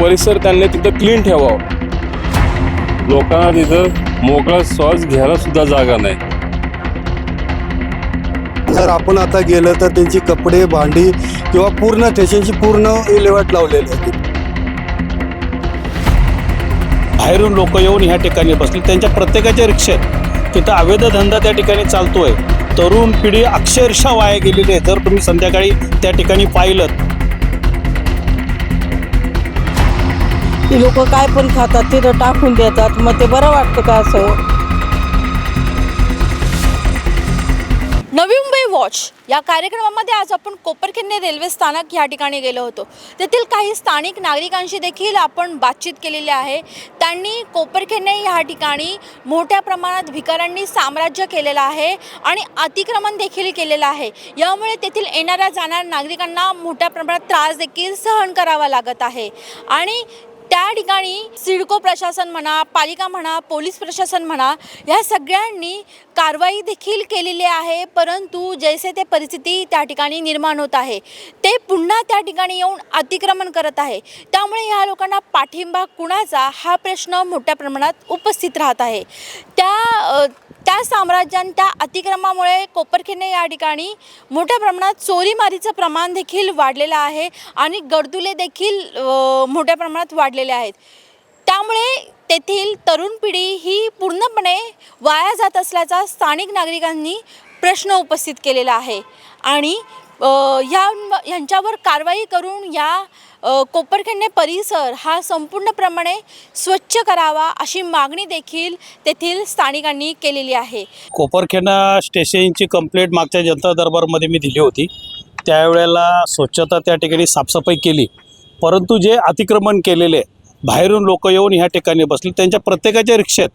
परिसर त्यांनी तिथं क्लीन ठेवावं. लोकांना तिथं मोकळा श्वास घ्यायला सुद्धा जागा नाही. जर आपण आता गेलं तर त्यांची कपडे भांडी किंवा पूर्ण स्टेशनची पूर्ण विल्हेवाट लावलेली आहे बाहेरून लोक येऊन ह्या ठिकाणी बसले. त्यांच्या प्रत्येकाच्या रिक्षेत तिथं अवैध धंदा त्या ठिकाणी चालतोय. तरुण पिढी अक्षरशः वाया गेलेली आहे. जर तुम्ही संध्याकाळी त्या ठिकाणी पाहिलं ती लोक काय पण खातात तिथं टाकून देतात. मग ते बरं वाटतं का असं? नवी मुंबई वॉच. या कार्यक्रमामध्ये आज आपण कोपरखिन्ने रेल्वे स्थानक या ठिकाणी गेलो होतो. तेथील काही स्थानिक नागरिकांशी देखील आपण बातचीत केलेली आहे. त्यांनी कोपरखिन्ने या ठिकाणी मोठ्या प्रमाणात भिकाऱ्यांनी साम्राज्य केलेलं आहे आणि अतिक्रमण देखील केलेलं आहे. यामुळे तेथील येणाऱ्या जाणाऱ्या नागरिकांना मोठ्या प्रमाणात त्रास देखील सहन करावा लागत आहे. आणि त्या ठिकाणी सिडको प्रशासन म्हणा पालिका म्हणा पोलीस प्रशासन म्हणा या सगळ्यांनी कारवाई देखील केलेली आहे. परंतु जैसे ते परिस्थिती त्या ठिकाणी निर्माण होत आहे. ते पुन्हा त्या ठिकाणी येऊन अतिक्रमण करत आहे. त्यामुळे ह्या लोकांना पाठिंबा कुणाचा? हा प्रश्न मोठ्या प्रमाणात उपस्थित राहत आहे. त्या या साम्राज्यांच्या त्या अतिक्रमामुळे कोपरखिने या ठिकाणी मोठ्या प्रमाणात चोरीमारीचं प्रमाण देखील वाढलेलं आहे आणि गर्दुले देखील मोठ्या प्रमाणात वाढलेले आहेत. त्यामुळे तेथील तरुण पिढी ही पूर्णपणे वाया जात असल्याचा स्थानिक नागरिकांनी प्रश्न उपस्थित केलेला आहे. आणि ह्या ह्यांच्यावर कारवाई करून या अ, परिसर हा संपूर्णप्रमाणे स्वच्छ करावा अशी मागणी देखील तेथील स्थानिकांनी केलेली आहे. कोपरखेना स्टेशनची कंप्लेंट मागच्या जनता दरबारमध्ये मी दिली होती. त्यावेळेला स्वच्छता त्या ठिकाणी साफसफाई केली. परंतु जे अतिक्रमण केलेले बाहेरून लोक येऊन ह्या ठिकाणी बसले त्यांच्या प्रत्येकाच्या रिक्षेत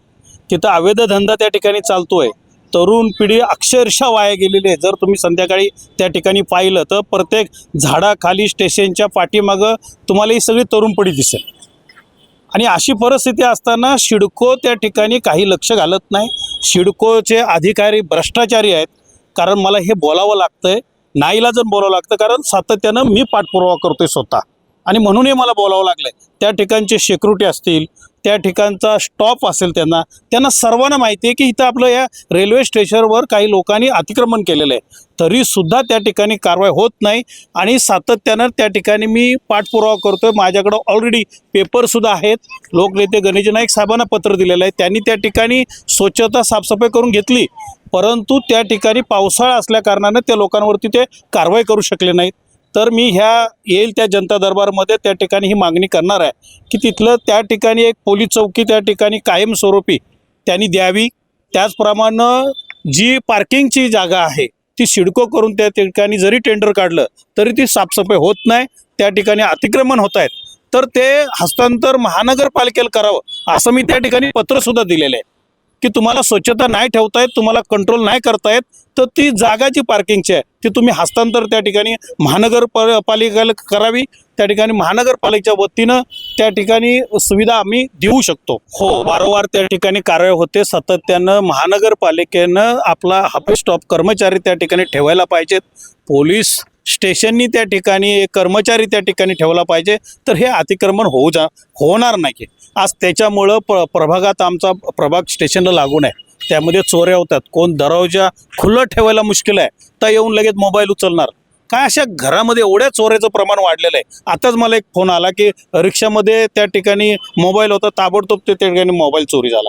तिथं अवैध धंदा त्या ठिकाणी चालतो आहे तरुण पिढी अक्षरशः वाया गेलेली आहे. जर तुम्ही संध्याकाळी त्या ठिकाणी पाहिलं तर प्रत्येक झाडाखाली स्टेशनच्या पाठीमागं तुम्हाला ही सगळी तरुण पिढी दिसेल. आणि अशी परिस्थिती असताना शिडको त्या ठिकाणी काही लक्ष घालत नाही. शिडकोचे अधिकारी भ्रष्टाचारी आहेत. कारण मला हे बोलावं लागतंय. नाईलाजन बोलावं लागतं कारण सातत्यानं मी पाठपुरावा करतोय स्वतः. आणि म्हणूनही मला बोलावं लागलं त्या ठिकाणचे सिक्युरिटी असतील त्या ठिकाणचा स्टॉप असेल त्यांना त्यांना सर्वांना माहिती आहे की इथं आपलं या रेल्वे स्टेशनवर काही लोकांनी अतिक्रमण केलेलं आहे. तरीसुद्धा त्या ठिकाणी कारवाई होत नाही आणि सातत्यानं त्या ठिकाणी मी पाठपुरावा करतो आहे माझ्याकडं ऑलरेडी पेपरसुद्धा आहेत. लोकनेते गणेश नाईक साहेबांना पत्र दिलेलं आहे. त्यांनी त्या ठिकाणी स्वच्छता साफसफाई करून घेतली. परंतु त्या ठिकाणी पावसाळा असल्या कारणानं त्या लोकांवरती ते कारवाई करू शकले नाहीत. तर मी ह्या येईल त्या जनता दरबारमध्ये त्या ठिकाणी ही मागणी करणार आहे की तिथलं त्या ठिकाणी एक पोलीस चौकी त्या ठिकाणी कायमस्वरूपी त्यांनी द्यावी. त्याचप्रमाणे जी पार्किंगची जागा आहे ती सिडको करून त्या ठिकाणी जरी टेंडर काढलं तरी ती साफसफाई होत नाही त्या ठिकाणी अतिक्रमण होत आहेत. तर ते हस्तांतर महानगरपालिकेला करावं असं मी त्या ठिकाणी पत्रसुद्धा दिलेलं आहे. की तुम्हाला स्वच्छता नाही ठेवतायत तुम्हाला कंट्रोल नाही करतायत तर ती जागा जी पार्किंगची आहे ती तुम्ही हस्तांतर त्या ठिकाणी महानगर पालिकेला करावी त्या ठिकाणी महानगरपालिकेच्या वतीनं त्या ठिकाणी सुविधा आम्ही देऊ शकतो. हो वारंवार त्या ठिकाणी कारवाई होते. सातत्यानं महानगरपालिकेनं आपला हाफे स्टॉप कर्मचारी त्या ठिकाणी ठेवायला पाहिजेत. पोलीस स्टेशननी त्या ठिकाणी एक कर्मचारी त्या ठिकाणी ठेवला पाहिजे. तर हे अतिक्रमण होऊ जा होणार नाही. आज त्याच्यामुळं प प्रभागात आमचा प्रभाग स्टेशनला लागून आहे त्यामध्ये चोऱ्या होतात. कोण दरवाजा खुलं ठेवायला मुश्किल आहे तर येऊन लगेच मोबाईल उचलणार. काय अशा घरामध्ये एवढ्या चोऱ्याचं प्रमाण वाढलेलं आहे? आताच मला एक फोन आला की रिक्षामध्ये त्या ठिकाणी मोबाईल होता ताबडतोब ते त्या ठिकाणी मोबाईल चोरी झाला.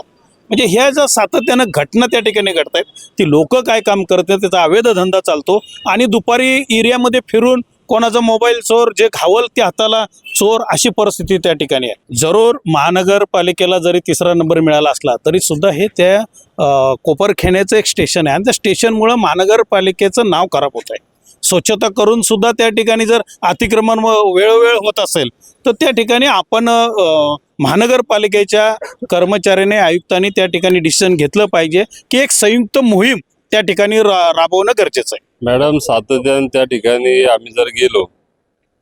म्हणजे ह्या ज्या सातत्यानं घटना त्या ठिकाणी घडत आहेत ती लोक काय काम करत आहेत त्याचा अवैध धंदा चालतो आणि दुपारी एरियामध्ये फिरून कोणाचा मोबाईल चोर जे घावल त्या हाताला चोर अशी परिस्थिती त्या ठिकाणी आहे. जरूर महानगरपालिकेला जरी तिसरा नंबर मिळाला असला तरी सुद्धा हे त्या कोपरखेण्याचं एक स्टेशन आहे आणि त्या स्टेशनमुळं महानगरपालिकेचं नाव खराब होत आहे स्वच्छता करून सुद्धा त्या ठिकाणी जर अतिक्रमण वेळोवेळ होत असेल तर त्या ठिकाणी आपण महानगरपालिकेच्या कर्मचाऱ्याने आयुक्तांनी त्या ठिकाणी डिसिजन घेतलं पाहिजे की एक संयुक्त मोहीम त्या ठिकाणी रा राबवणं गरजेचं आहे. मॅडम सातत्यानं त्या ठिकाणी आम्ही जर गेलो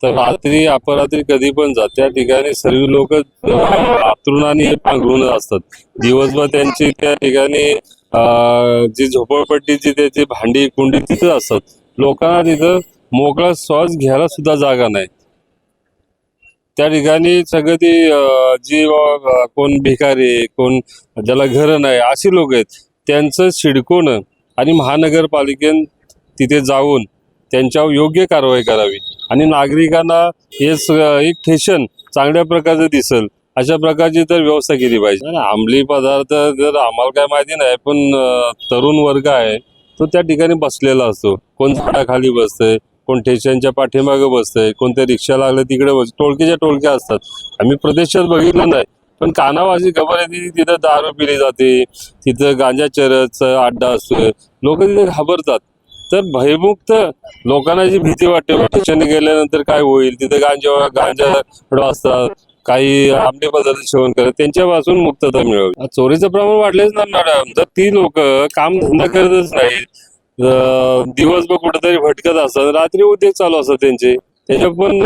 तर रात्री अपरात्री कधी पण जा त्या ठिकाणी सर्व लोक आतरुणाने पांघरून असतात. दिवसभर त्यांची त्या ठिकाणी जी झोपडपट्टीची त्याची भांडी कुंडी तिथे असतात. लोकांना तिथं मोकळा श्वास घ्यायला सुद्धा जागा नाही. त्या ठिकाणी सगळं ती जी कोण भिकारी आहे, कोण ज्याला घरं नाही अशी लोक आहेत. त्यांचं शिडकवणं आणि महानगरपालिकेन तिथे जाऊन त्यांच्यावर योग्य कारवाई करावी. आणि नागरिकांना हे एक ठेशन चांगल्या प्रकारचं दिसल अशा प्रकारची तर व्यवस्था केली पाहिजे. आणि अंमली पदार्थ जर आम्हाला काय माहिती नाही पण तरुण वर्ग आहे. तो त्या ठिकाणी बसलेला असतो. कोण झाडाखाली बसतंय कोण ठेशांच्या पाठीमागे बसतंय कोणत्या रिक्षा लागलं तिकडे बस टोळकीच्या टोळक्या असतात. आम्ही प्रदेशात बघितलं नाही. पण कानावाची खबर आहे तिथं दारू पिली जाते तिथं गांजा चरस अड्डा असतो. लोक तिथे घाबरतात. तर भयमुक्त लोकांना जी भीती वाटते स्टेशनने गेल्यानंतर काय होईल? तिथे गांजा गांजा असतात. काही आंबे पदार्थ सेवन करत त्यांच्यापासून मुक्तता मिळावी चोरीचं प्रमाण वाढलेच ना मॅडम. तर ती लोक काम धंदा करतच नाहीत दिवसभर कुठेतरी भटकत असतात रात्री उद्योग चालू असतात त्यांचे. त्याच्यावर पण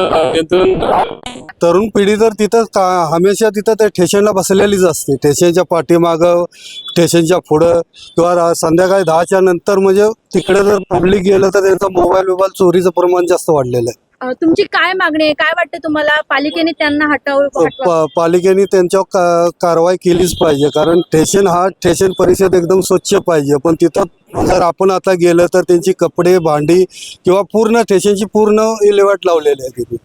तरुण पिढी तर तिथं का हमेशा तिथं त्या स्टेशनला बसलेलीच असते. स्टेशनच्या पाठीमागं स्टेशनच्या पुढं किंवा संध्याकाळी दहाच्या नंतर म्हणजे तिकडे जर पब्लिक गेलं तर त्यांचा मोबाईल बिबाईल चोरीचं प्रमाण जास्त वाढलेलं आहे. अ, तुमची काय मागणी आहे? काय वाटतं तुम्हाला? पालिकेने त्यांना हटव हटवा पा- पालिकेने त्यांच्यावर का कारवाई केलीच पाहिजे. कारण स्टेशन हा स्टेशन परिसर एकदम स्वच्छ पाहिजे. पण तिथं जर आपण आता गेलं तर त्यांची कपडे भांडी किंवा पूर्ण स्टेशनची पूर्ण इलेवाट लावलेली आहे तिथे.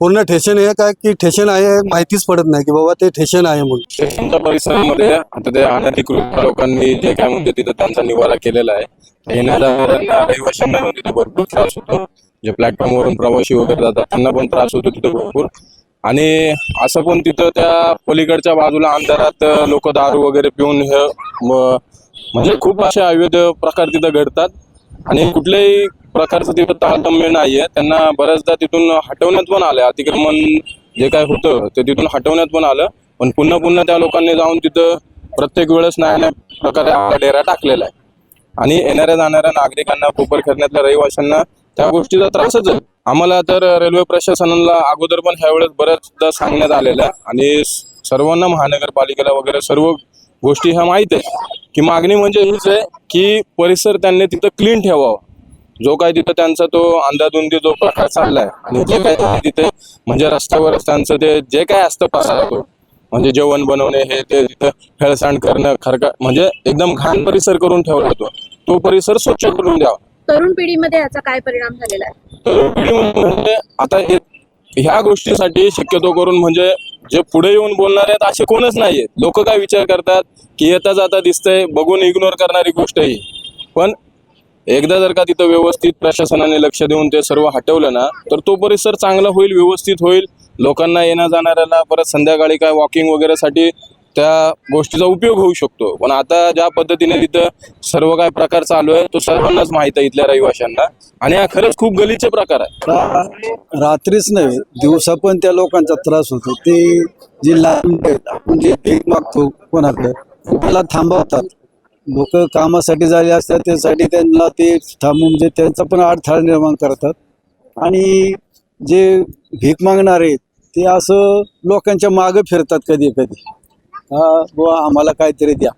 पूर्ण स्टेशन हे काय की स्टेशन आहे हे माहितीच पडत नाही की बाबा ते स्टेशन आहे म्हणून. स्टेशनच्या परिसरामध्ये आता ते अनधिकृत लोकांनी जे काय म्हणजे तिथं त्यांचा निवारा केलेला आहे. येणाऱ्या रहिवाशांना तिथे भरपूर त्रास होतो. जे प्लॅटफॉर्मवरून प्रवासी वगैरे जातात त्यांना पण त्रास होतो तिथं भरपूर. आणि असं पण तिथं त्या पलीकडच्या बाजूला अंधारात लोक दारू वगैरे पिऊन हे म्हणजे खूप असे अवैध प्रकार तिथं घडतात. आणि कुठल्याही प्रकारचं तिथं तारतम्य नाही आहे त्यांना बऱ्याचदा तिथून हटवण्यात पण आलं अतिक्रमण जे काय होतं ते तिथून हटवण्यात पण आलं. पण पुन्हा पुन्हा त्या लोकांनी जाऊन तिथं प्रत्येक वेळेस नाही नाही प्रकारे आपला डेरा टाकलेला आहे. आणि येणाऱ्या जाणाऱ्या नागरिकांना कोपरखरण्यातल्या रहिवाशांना त्या गोष्टीचा त्रासच आहे. आम्हाला तर रेल्वे प्रशासनाला अगोदर पण ह्यावेळेस बऱ्याचदा सांगण्यात आलेलं आहे आणि सर्वांना महानगरपालिकेला वगैरे सर्व गोष्टी ह्या माहीत आहे की मागणी म्हणजे हीच आहे की परिसर त्यांनी तिथं क्लीन ठेवावा. जो काय तिथं त्यांचा तो अंदाधुंदी जो प्रकार चाललाय आणि जे काय तिथे म्हणजे रस्त्यावरच त्यांचं ते जे काय असतं पसारा तो म्हणजे जेवण बनवणे हे ते तिथं हेळसांड करणं खरका म्हणजे एकदम घाण परिसर करून ठेवला होतो तो परिसर स्वच्छ करून द्यावा. तरुण पिढीमध्ये याचा काय परिणाम झालेला आहे? तरुण आता हे ह्या गोष्टीसाठी शक्यतो करून म्हणजे जे पुढे येऊन बोलणार आहेत असे कोणच नाहीये. लोक काय विचार करतात की येता जाता दिसतंय बघून इग्नोर करणारी गोष्ट ही. पण एकदा जर का तिथं व्यवस्थित प्रशासनाने लक्ष देऊन ते सर्व हटवलं ना तर तो परिसर चांगला होईल व्यवस्थित होईल. लोकांना येण्या जाणाऱ्याला परत संध्याकाळी काय वॉकिंग वगैरेसाठी त्या गोष्टीचा उपयोग होऊ शकतो. पण आता ज्या पद्धतीने तिथं सर्व काय प्रकार चालू आहे तो सर्वांनाच माहीत आहे इथल्या रहिवाशांना. आणि हा खरंच खूप गलीचे प्रकार आहे. रात्रीच नाही दिवसा पण त्या लोकांचा त्रास होतो. ते जे लाईन आहेत, आपण जे भीक मागतो कोणाकडे थांबवतात. लोक कामासाठी झाले असतात त्यासाठी त्यांना ते थांबून म्हणजे त्यांचा पण अडथळा निर्माण करतात. आणि जे भीक मागणारे ते असं लोकांच्या मागं फिरतात कधी कधी बुवा आम्हाला काहीतरी द्या.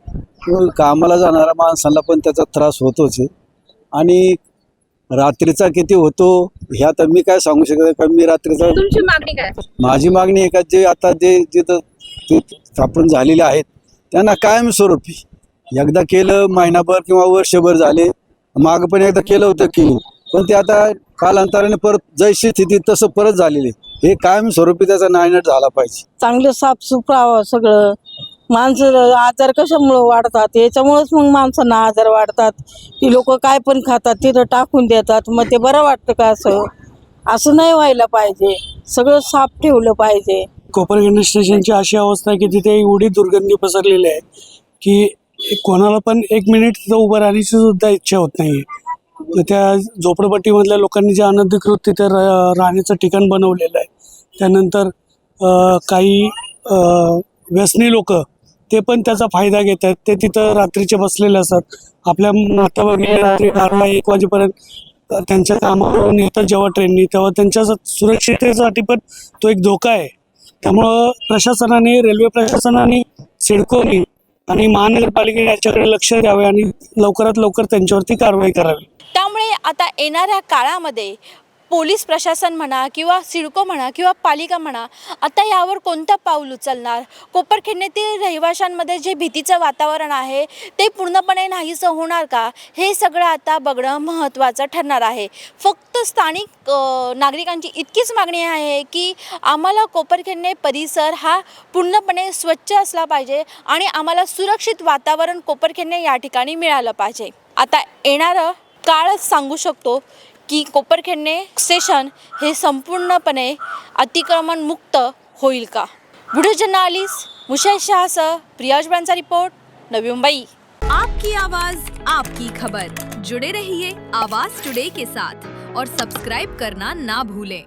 कामाला जाणाऱ्या माणसांना पण त्याचा त्रास होतोच आहे. आणि रात्रीचा किती होतो ह्या तर मी काय सांगू शकत कारण मी रात्रीचा तुमची मागणी काय? माझी मागणी आहे का जे आता जे जिथं ते स्थापन झालेले आहेत त्यांना कायमस्वरूपी एकदा केलं महिनाभर किंवा वर्षभर झाले माग पण एकदा केलं होतं की पण ते आता कालांतराने परत जैशी स्थिती तसं परत झालेले हे कायमस्वरूपी त्याचा नायनाट झाला पाहिजे. चांगलं साफसूफ राहावं सगळं. माणसं आजार कशामुळं वाढतात? याच्यामुळंच मग माणसांना आजार वाढतात. ती लोक काय पण खातात तिथं टाकून देतात. मग ते बरं वाटतं का असं? असं नाही व्हायला पाहिजे. सगळं साफ ठेवलं पाहिजे. कोपरखंड स्टेशनची अशी अवस्था आहे की तिथे एवढी दुर्गंधी पसरलेली आहे की कोणाला पण एक मिनिट तिथं उभं राहण्याची सुद्धा इच्छा होत नाही आहे त्या झोपडपट्टीमधल्या लोकांनी जे अनधिकृत तिथे राहण्याचं ठिकाण बनवलेलं आहे. त्यानंतर काही व्यसनी लोक ते पण त्याचा फायदा घेत आहेत. ते तिथं रात्रीचे बसलेले असतात. आपल्या माता वगैरे रात्री बारा एक वाजेपर्यंत त्यांच्या कामावरून येतात जेव्हा ट्रेननी तेव्हा त्यांच्या सुरक्षिततेसाठी पण तो एक धोका आहे. त्यामुळं प्रशासनाने रेल्वे प्रशासनाने सिडकोनी आणि महानगरपालिकेने याच्याकडे लक्ष द्यावे आणि लवकरात लवकर त्यांच्यावरती कारवाई करावी. त्यामुळे आता येणाऱ्या काळामध्ये पोलीस प्रशासन म्हणा किंवा सिडको म्हणा किंवा पालिका म्हणा आता यावर कोणतं पाऊल उचलणार? कोपरखिंडीतील रहिवाशांमध्ये जे भीतीचं वातावरण आहे ते पूर्णपणे नाहीसं होणार का? हे सगळं आता बघणं महत्त्वाचं ठरणार आहे. फक्त स्थानिक नागरिकांची इतकीच मागणी आहे की आम्हाला कोपरखिंडे परिसर हा पूर्णपणे स्वच्छ असला पाहिजे आणि आम्हाला सुरक्षित वातावरण कोपरखिंडे या ठिकाणी मिळालं पाहिजे. आता येणारं काळच सांगू शकतो की कोपरखेडणे स्टेशन हे संपूर्णपणे अतिक्रमणमुक्त होईल का? व्हिडिओ जर्नालिस्ट मुशा शहासह प्रियाज ब्रांचा रिपोर्ट नवी मुंबई. आपकी आवाज आपकी खबर। जुड़े रहिए आवाज टुडे के साथ और सब्सक्राइब करना ना भूलें।